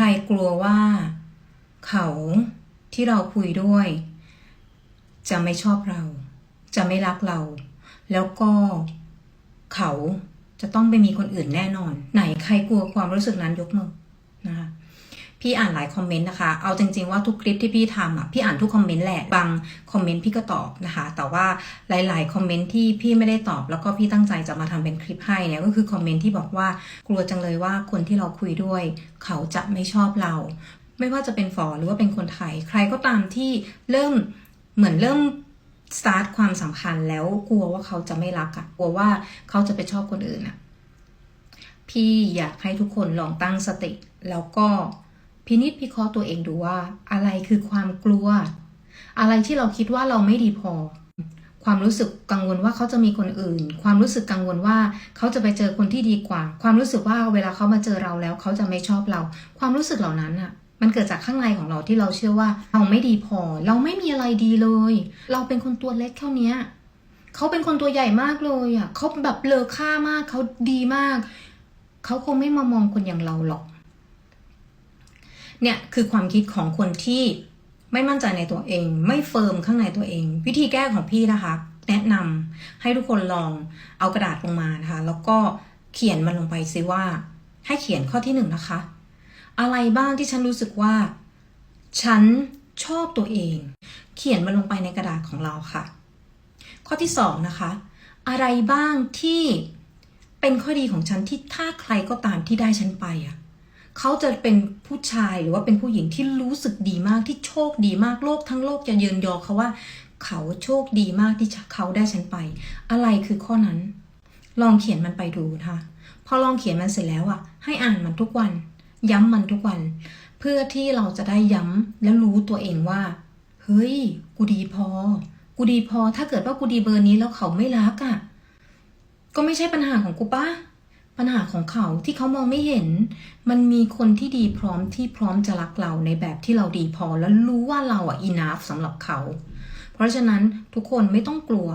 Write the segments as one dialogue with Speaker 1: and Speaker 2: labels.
Speaker 1: ใครกลัวว่า เขาที่เราคุยด้วย จะไม่ชอบเรา จะไม่รักเรา แล้วก็เขาจะต้องไปมีคนอื่นแน่นอน ไหนใครกลัวความรู้สึกนั้นยกมือ พี่อ่านหลายคอมเมนต์นะคะ เอาจริงๆว่าทุกคลิปที่พี่ทำอะพี่อ่านทุกคอมเมนต์แหละบางคอมเมนต์พี่ก็ตอบนะคะ แต่ว่าหลาย ๆ คอมเมนต์ที่พี่ไม่ได้ตอบ แล้วก็พี่ตั้งใจจะมาทำเป็นคลิปให้เนี่ยก็คือคอมเมนต์ที่บอกว่ากลัวจังเลยว่าคนที่เราคุยด้วย เขาจะไม่ชอบเรา ไม่ว่าจะเป็นฝอหรือว่าเป็นคนไทย ใครก็ตามที่เริ่มเหมือนเริ่มสตาร์ทความสัมพันธ์แล้วกลัวว่าเขาจะไม่รักอะกลัวว่าเขาจะไปชอบคนอื่นอะพี่อยากให้ทุกคนลองตั้งสติ แล้วก็ พินิจพิเคราะห์ตัวเองดูว่า อะไรคือความกลัว อะไรที่เราคิดว่าเราไม่ดีพอ ความรู้สึกกังวลว่าเขาจะมีคนอื่น ความรู้สึกกังวลว่าเขาจะไปเจอคนที่ดีกว่า ความรู้สึกว่าเวลาเขามาเจอเราแล้ว เขาจะไม่ชอบเรา ความรู้สึกเหล่านั้นอะมันเกิดจากข้างในของเราที่เราเชื่อว่า เราไม่ดีพอ เราไม่มีอะไรดีเลย เราเป็นคนตัวเล็กเท่านี้เขาเป็นคนตัวใหญ่มากเลยอะเขาแบบเลอค่ามากเขาดีมาก เขาคงไม่มามองคนอย่างเราหรอก เนี่ยคือความคิดของคนที่ไม่มั่นใจในตัวเอง ไม่เฟิร์มข้างในตัวเอง วิธีแก้ของพี่นะคะ แนะนำให้ทุกคนลองเอากระดาษลงมานะคะ แล้วก็เขียนมันลงไปซิว่า ให้เขียนข้อที่หนึ่งนะคะ อะไรบ้างที่ฉันรู้สึกว่า ฉันชอบตัวเอง เขียนมันลงไปในกระดาษของเราค่ะ ข้อที่สองนะคะ อะไรบ้างที่เป็นข้อดีของฉันที่ถ้าใครก็ตามที่ได้ฉันไปอะ เขาจะเป็นผู้ชายหรือว่าเป็นผู้หญิงที่รู้สึกดีมากที่โชคดีมากโลกทั้งโลกจะเยืนยอเขาว่า เขาโชคดีมากที่เขาได้ฉันไป อะไรคือข้อนั้น ลองเขียนมันไปดูนะคะพอลองเขียนมันเสร็จแล้วอะ ให้อ่านมันทุกวัน ย้ำมันทุกวัน เพื่อที่เราจะได้ย้ำและรู้ตัวเองว่า เฮ้ย กูดีพอ กูดีพอถ้าเกิดว่ากูดีเบอร์นี้แล้วเขาไม่รักอะ ก็ไม่ใช่ปัญหาของกูปะ ปัญหาของเขาที่เขามองไม่เห็น มันมีคนที่ดีพร้อมที่พร้อมจะรักเราในแบบที่เราดีพอแล้วรู้ว่าเราอะ enough สำหรับเขา เพราะฉะนั้นทุกคนไม่ต้องกลัว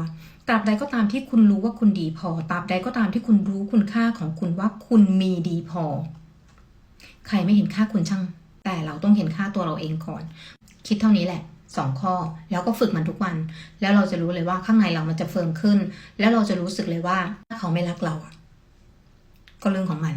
Speaker 1: ตราบใดก็ตามที่คุณรู้ว่าคุณดีพอตราบใดก็ตามที่คุณรู้คุณค่าของคุณว่าคุณมีดีพอ ใครไม่เห็นค่าคุณช่าง แต่เราต้องเห็นค่าตัวเราเองก่อน คิดเท่านี้แหละสองข้อ แล้วก็ฝึกมันทุกวัน แล้วเราจะรู้เลยว่าข้างในเรามันจะเฟิร์มขึ้น แล้วเราจะรู้สึกเลยว่าถ้าเขาไม่รักเราอะ ก็เรื่องของมัน